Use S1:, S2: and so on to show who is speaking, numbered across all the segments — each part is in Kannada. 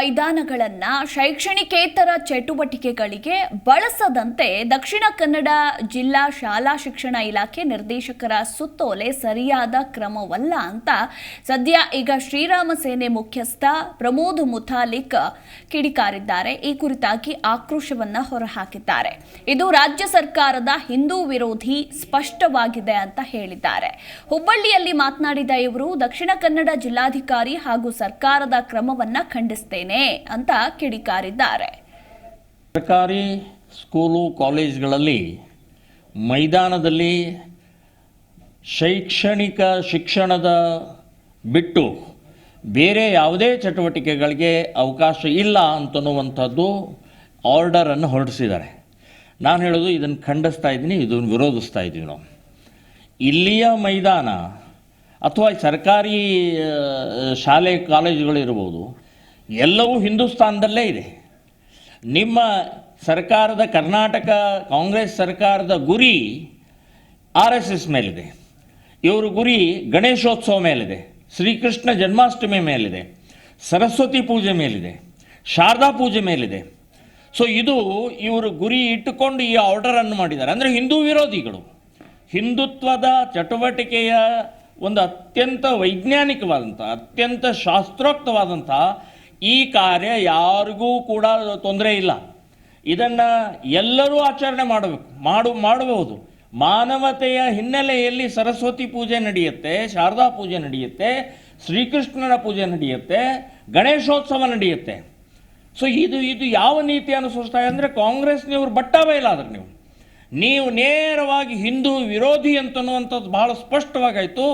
S1: ಮೈದಾನಗಳನ್ನ ಶೈಕ್ಷಣಿಕೇತರ ಚಟುವಟಿಕೆಗಳಿಗೆ ಬಳಸದಂತೆ ದಕ್ಷಿಣ ಕನ್ನಡ ಜಿಲ್ಲಾ ಶಾಲಾ ಶಿಕ್ಷಣ ಇಲಾಖೆ ನಿರ್ದೇಶಕರ ಸುತ್ತೋಲೆ ಸರಿಯಾದ ಕ್ರಮವಲ್ಲ ಅಂತ ಸದ್ಯ ಈಗ ಶ್ರೀರಾಮ ಸೇನೆ ಮುಖ್ಯಸ್ಥ ಪ್ರಮೋದ್ ಮುತಾಲಿಕ್ ಕಿಡಿಕಾರಿದ್ದಾರೆ. ಈ ಕುರಿತಾಗಿ ಆಕ್ರೋಶವನ್ನ ಹೊರಹಾಕಿದ್ದಾರೆ. ಇದು ರಾಜ್ಯ ಸರ್ಕಾರದ ಹಿಂದೂ ವಿರೋಧಿ ಸ್ಪಷ್ಟವಾಗಿದೆ ಅಂತ ಹೇಳಿದ್ದಾರೆ. ಹುಬ್ಬಳ್ಳಿಯಲ್ಲಿ ಮಾತನಾಡಿದ ಇವರು, ದಕ್ಷಿಣ ಕನ್ನಡ ಜಿಲ್ಲಾಧಿಕಾರಿ ಹಾಗೂ ಸರ್ಕಾರದ ಕ್ರಮವನ್ನ ಖಂಡಿಸ್ತೇನೆ. ಅಂತ ಕಿಡಿಕಾರಿದ್ದಾರೆ.
S2: ಸರ್ಕಾರಿ ಸ್ಕೂಲು ಕಾಲೇಜ್ಗಳಲ್ಲಿ ಮೈದಾನದಲ್ಲಿ ಶೈಕ್ಷಣಿಕ ಶಿಕ್ಷಣದ ಬಿಟ್ಟು ಬೇರೆ ಯಾವುದೇ ಚಟುವಟಿಕೆಗಳಿಗೆ ಅವಕಾಶ ಇಲ್ಲ ಅಂತನ್ನುವಂಥದ್ದು ಆರ್ಡರನ್ನು ಹೊರಡಿಸಿದ್ದಾರೆ. ನಾನು ಹೇಳೋದು ಇದನ್ನು ಖಂಡಿಸ್ತಾ ಇದ್ದೀನಿ ಇದನ್ನು ವಿರೋಧಿಸ್ತಾ ಇದ್ದೀವಿ ನಾವು ಇಲ್ಲಿಯ ಮೈದಾನ ಅಥವಾ ಸರ್ಕಾರಿ ಶಾಲೆ, ಕಾಲೇಜುಗಳಿರ್ಬೋದು ಎಲ್ಲವೂ ಹಿಂದೂಸ್ತಾನದಲ್ಲೇ ಇದೆ. ನಿಮ್ಮ ಸರ್ಕಾರದ ಕರ್ನಾಟಕ, ಕಾಂಗ್ರೆಸ್ ಸರ್ಕಾರದ ಗುರಿ ಆರ್ ಎಸ್ ಎಸ್ ಮೇಲಿದೆ. ಇವರ ಗುರಿ ಗಣೇಶೋತ್ಸವ ಮೇಲಿದೆ. ಶ್ರೀಕೃಷ್ಣ ಜನ್ಮಾಷ್ಟಮಿ ಮೇಲಿದೆ. ಸರಸ್ವತಿ ಪೂಜೆ ಮೇಲಿದೆ. ಶಾರದಾ ಪೂಜೆ ಮೇಲಿದೆ. ಸೊ ಇದು ಇವರು ಗುರಿ ಇಟ್ಟುಕೊಂಡು ಈ ಆರ್ಡರನ್ನು ಮಾಡಿದ್ದಾರೆ. ಅಂದರೆ ಹಿಂದೂ ವಿರೋಧಿಗಳು. ಹಿಂದುತ್ವದ ಚಟುವಟಿಕೆಯ ಒಂದು ಅತ್ಯಂತ ವೈಜ್ಞಾನಿಕವಾದಂಥ, ಅತ್ಯಂತ ಶಾಸ್ತ್ರೋಕ್ತವಾದಂಥ ಈ ಕಾರ್ಯ ಯಾರಿಗೂ ಕೂಡ ತೊಂದರೆ ಇಲ್ಲ. ಇದನ್ನು ಎಲ್ಲರೂ ಆಚರಣೆ ಮಾಡಬೇಕು, ಮಾಡು ಮಾಡಬಹುದು ಮಾನವತೆಯ ಹಿನ್ನೆಲೆಯಲ್ಲಿ ಸರಸ್ವತಿ ಪೂಜೆ ನಡೆಯುತ್ತೆ, ಶಾರದಾ ಪೂಜೆ ನಡೆಯುತ್ತೆ ಶ್ರೀಕೃಷ್ಣನ ಪೂಜೆ ನಡೆಯುತ್ತೆ, ಗಣೇಶೋತ್ಸವ ನಡೆಯುತ್ತೆ. ಸೊ ಇದು ಇದು ಯಾವ ನೀತಿ ಅನುಸರಿಸ್ತಾ ಅಂದರೆ ಕಾಂಗ್ರೆಸ್ನವರು ಬಟ್ಟ ಬಯಲಾದ್ರೆ ನೀವು. ನೀವು ನೇರವಾಗಿ ಹಿಂದೂ ವಿರೋಧಿ ಅಂತನ್ನುವಂಥದ್ದು ಬಹಳ ಸ್ಪಷ್ಟವಾಗಾಯಿತು.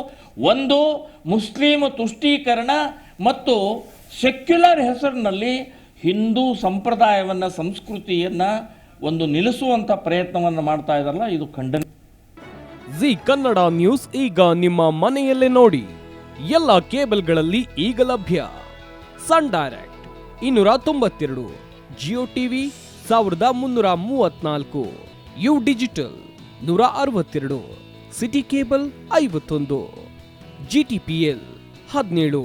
S2: ಒಂದು, ಮುಸ್ಲಿಂ ತುಷ್ಟೀಕರಣ ಮತ್ತು ಸೆಕ್ಯುಲರ್ ಹೆಸರಿನಲ್ಲಿ ಹಿಂದೂ ಸಂಪ್ರದಾಯವನ್ನು, ಸಂಸ್ಕೃತಿಯನ್ನು ಒಂದು ನಿಲ್ಲಿಸುವಂಥ ಪ್ರಯತ್ನವನ್ನು ಮಾಡ್ತಾ ಇದ್ದಾರಲ್ಲ ಇದು ಖಂಡನೆ
S3: ಜಿ ಕನ್ನಡ ನ್ಯೂಸ್ ಈಗ ನಿಮ್ಮ ಮನೆಯಲ್ಲೇ ನೋಡಿ. ಎಲ್ಲ ಕೇಬಲ್ಗಳಲ್ಲಿ ಈಗ ಲಭ್ಯ. ಸನ್ ಡೈರೆಕ್ಟ್ ಇನ್ನೂರ ತೊಂಬತ್ತೆರಡು, ಜಿಯೋ ಟಿವಿ ಸಾವಿರದ ಮುನ್ನೂರ ಮೂವತ್ನಾಲ್ಕು, ಯು ಡಿಜಿಟಲ್ ನೂರ ಅರವತ್ತೆರಡು, ಸಿಟಿ ಕೇಬಲ್ ಐವತ್ತೊಂದು, ಜಿ ಟಿ ಪಿ ಎಲ್ ಹದಿನೇಳು.